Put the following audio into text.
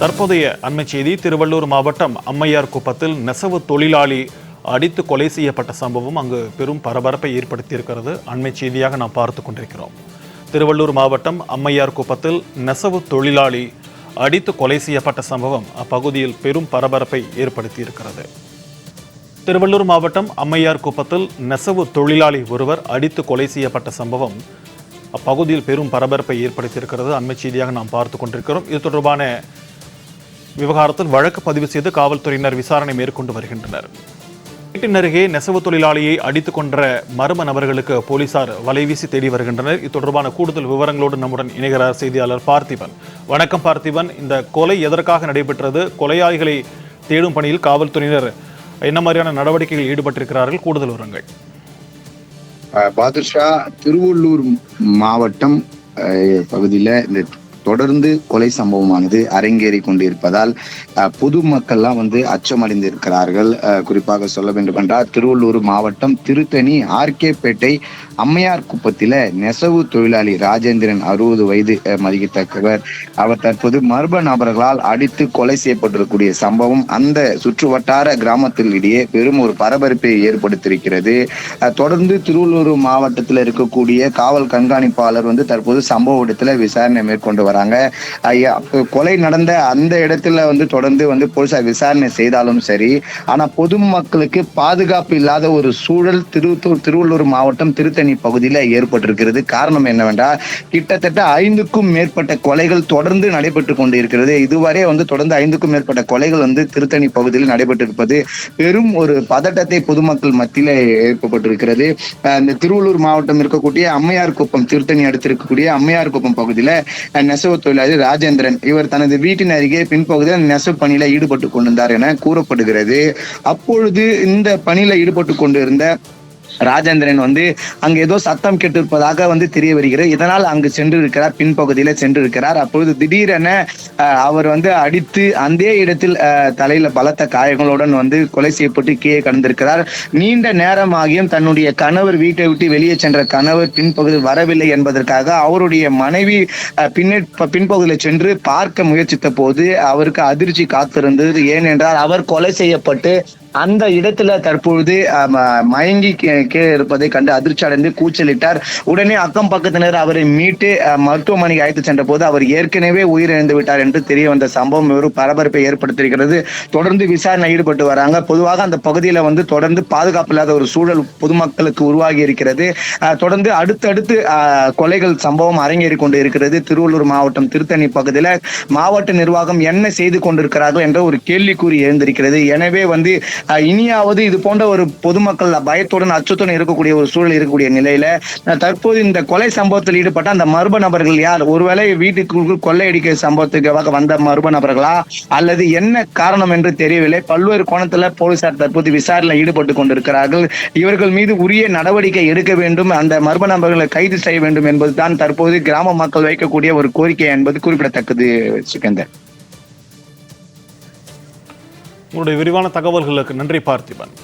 தற்போதைய அண்மை செய்தி திருவள்ளூர் மாவட்டம் அம்மையார் குப்பத்தில் நெசவு தொழிலாளி அடித்து கொலை செய்யப்பட்ட சம்பவம் அங்கு பெரும் பரபரப்பை ஏற்படுத்தியிருக்கிறது. அண்மை செய்தியாக நாம் பார்த்து கொண்டிருக்கிறோம். திருவள்ளூர் மாவட்டம் அம்மையார் குப்பத்தில் நெசவு தொழிலாளி அடித்து கொலை செய்யப்பட்ட சம்பவம் அப்பகுதியில் பெரும் பரபரப்பை ஏற்படுத்தியிருக்கிறது. திருவள்ளூர் மாவட்டம் அம்மையார் குப்பத்தில் நெசவு தொழிலாளி ஒருவர் அடித்து கொலை செய்யப்பட்ட சம்பவம் அப்பகுதியில் பெரும் பரபரப்பை ஏற்படுத்தியிருக்கிறது. அண்மை செய்தியாக நாம் பார்த்து கொண்டிருக்கிறோம். இது தொடர்பான விவகாரத்தில் வழக்கு பதிவு செய்து காவல்துறையினர் விசாரணை மேற்கொண்டு வருகின்றனர். வீட்டின் அருகே நெசவு தொழிலாளியை அடித்துக் கொன்ற மர்ம நபர்களுக்கு போலீசார் வலைவீசி தேடி வருகின்றனர். இது தொடர்பான கூடுதல் விவரங்களோடு நம்முடன் இணைகிறார் செய்தியாளர் பார்த்திபன். வணக்கம் பார்த்திபன். இந்த கொலை எதற்காக நடைபெற்றது? கொலையாளிகளை தேடும் பணியில் காவல்துறையினர் என்ன மாதிரியான நடவடிக்கைகளில் ஈடுபட்டிருக்கிறார்கள்? கூடுதல் விவரங்கள். பாதுஷா திருவள்ளூர் மாவட்டம் பகுதியில் இந்த தொடர்ந்து கொலை சம்பவமானது அரங்கேறி கொண்டிருப்பதால் அஹ், பொதுமக்கள்லாம் வந்து அச்சமடைந்து இருக்கிறார்கள் குறிப்பாக சொல்ல வேண்டும் என்றால் திருவள்ளூர் மாவட்டம் திருத்தணி ஆர்கேபேட்டை அம்மையார் குப்பத்தில நெசவு தொழிலாளி ராஜேந்திரன் அறுபது வயது மதிக்கத்தக்கவர். அவர் தற்போது மர்ம நபர்களால் அடித்து கொலை செய்யப்பட்டிருக்கக்கூடிய சம்பவம் அந்த சுற்று வட்டார கிராமத்தில் பெரும் ஒரு பரபரப்பை ஏற்படுத்தியிருக்கிறது. தொடர்ந்து திருவள்ளூர் மாவட்டத்தில் இருக்கக்கூடிய காவல் கண்காணிப்பாளர் வந்து தற்போது சம்பவ இடத்துல விசாரணை மேற்கொண்டு வர சொல்றாங்க. கொலை நடந்த அந்த இடத்துல வந்து தொடர்ந்து வந்து போலீசார் விசாரணை செய்தாலும் சரி ஆனா பொதுமக்களுக்கு பாதுகாப்பு இல்லாத ஒரு சூழல் திருத்தூர் திருவள்ளூர் மாவட்டம் திருத்தணி பகுதியில ஏற்பட்டிருக்கிறது. காரணம் என்னவென்றால் கிட்டத்தட்ட ஐந்துக்கும் மேற்பட்ட கொலைகள் தொடர்ந்து நடைபெற்று கொண்டு இருக்கிறது இதுவரை வந்து தொடர்ந்து ஐந்துக்கும் மேற்பட்ட கொலைகள் வந்து திருத்தணி பகுதியில் நடைபெற்றிருப்பது பெரும் ஒரு பதட்டத்தை பொதுமக்கள் மத்தியில ஏற்பட்டிருக்கிறது. இந்த திருவள்ளூர் மாவட்டம் இருக்கக்கூடிய அம்மையார் குப்பம் திருத்தணி அடுத்து இருக்கக்கூடிய அம்மையார் குப்பம் பகுதியில் நெசவு நெசவு தொழிலாளி ராஜேந்திரன் இவர் தனது வீட்டின் அருகே பின்பகுதியில் நெசவு பணியில ஈடுபட்டு கொண்டிருந்தார் என கூறப்படுகிறது. அப்பொழுது இந்த பணியில ஈடுபட்டு கொண்டிருந்த ராஜேந்திரன் வந்து அங்க ஏதோ சத்தம் கேட்டிருப்பதாக வந்து தெரிய வருகிறது. இதனால் அங்கு சென்று இருக்கிறார் பின்பகுதியில சென்று இருக்கிறார் அப்பொழுது திடீரென அஹ், அவர் வந்து அடித்து அந்த இடத்தில் தலையில பலத்த காயங்களுடன் வந்து கொலை செய்யப்பட்டு கீழே கடந்திருக்கிறார். நீண்ட நேரமாகியும் தன்னுடைய கணவர் வீட்டை விட்டு வெளியே சென்ற கணவர் பின்பகுதி வரவில்லை என்பதற்காக அவருடைய மனைவி அஹ், பின்ன பின்பகுதியில் சென்று பார்க்க முயற்சித்த போது அவருக்கு அதிர்ச்சி காத்திருந்தது. ஏனென்றால் அவர் கொலை செய்யப்பட்டு அந்த இடத்துல தற்பொழுது மயங்கி கீழே இருப்பதை கண்டு அதிர்ச்சி அடைந்து கூச்சலிட்டார். உடனே அக்கம் பக்கத்தினர் அவரை மீட்டு மருத்துவமனைக்கு அழைத்து சென்ற போது அவர் ஏற்கனவே உயிரிழந்து விட்டார் என்று தெரிய வந்த சம்பவம் ஒரு பரபரப்பை ஏற்படுத்தியிருக்கிறது. தொடர்ந்து விசாரணை ஈடுபட்டு வராங்க. பொதுவாக அந்த பகுதியில வந்து தொடர்ந்து பாதுகாப்பு இல்லாத ஒரு சூழல் பொதுமக்களுக்கு உருவாகி இருக்கிறது. தொடர்ந்து அடுத்தடுத்து கொலைகள் சம்பவம் அரங்கேறி கொண்டு இருக்கிறது. திருவள்ளூர் மாவட்டம் திருத்தணி பகுதியில மாவட்ட நிர்வாகம் என்ன செய்து கொண்டிருக்கிறார்கள் என்ற ஒரு கேள்விக்குறி எழுந்திருக்கிறது. எனவே வந்து இனியாவது இது போன்ற ஒரு பொதுமக்கள் பயத்துடன் அச்சத்துடன் இருக்கக்கூடிய ஒரு சூழல் இருக்கக்கூடிய நிலையில தற்போது இந்த கொலை சம்பவத்தில் ஈடுபட்ட அந்த மர்ம நபர்கள் யார்? ஒருவேளை வீட்டுக்குள் கொள்ளையடிக்க சம்பவத்துக்காக வந்த மர்ம நபர்களா? அல்லது என்ன காரணம் என்று தெரியவில்லை. பல்வேறு கோணத்துல போலீசார் தற்போது விசாரணை ஈடுபட்டு கொண்டிருக்கிறார்கள். இவர்கள் மீது உரிய நடவடிக்கை எடுக்க வேண்டும். அந்த மர்ம நபர்களை கைது செய்ய வேண்டும் என்பதுதான் தற்போது கிராம மக்கள் வைக்கக்கூடிய ஒரு கோரிக்கை என்பது குறிப்பிடத்தக்கது சிக்கந்தர் உங்களுடைய விரிவான தகவல்களுக்கு நன்றி பார்த்திபன்.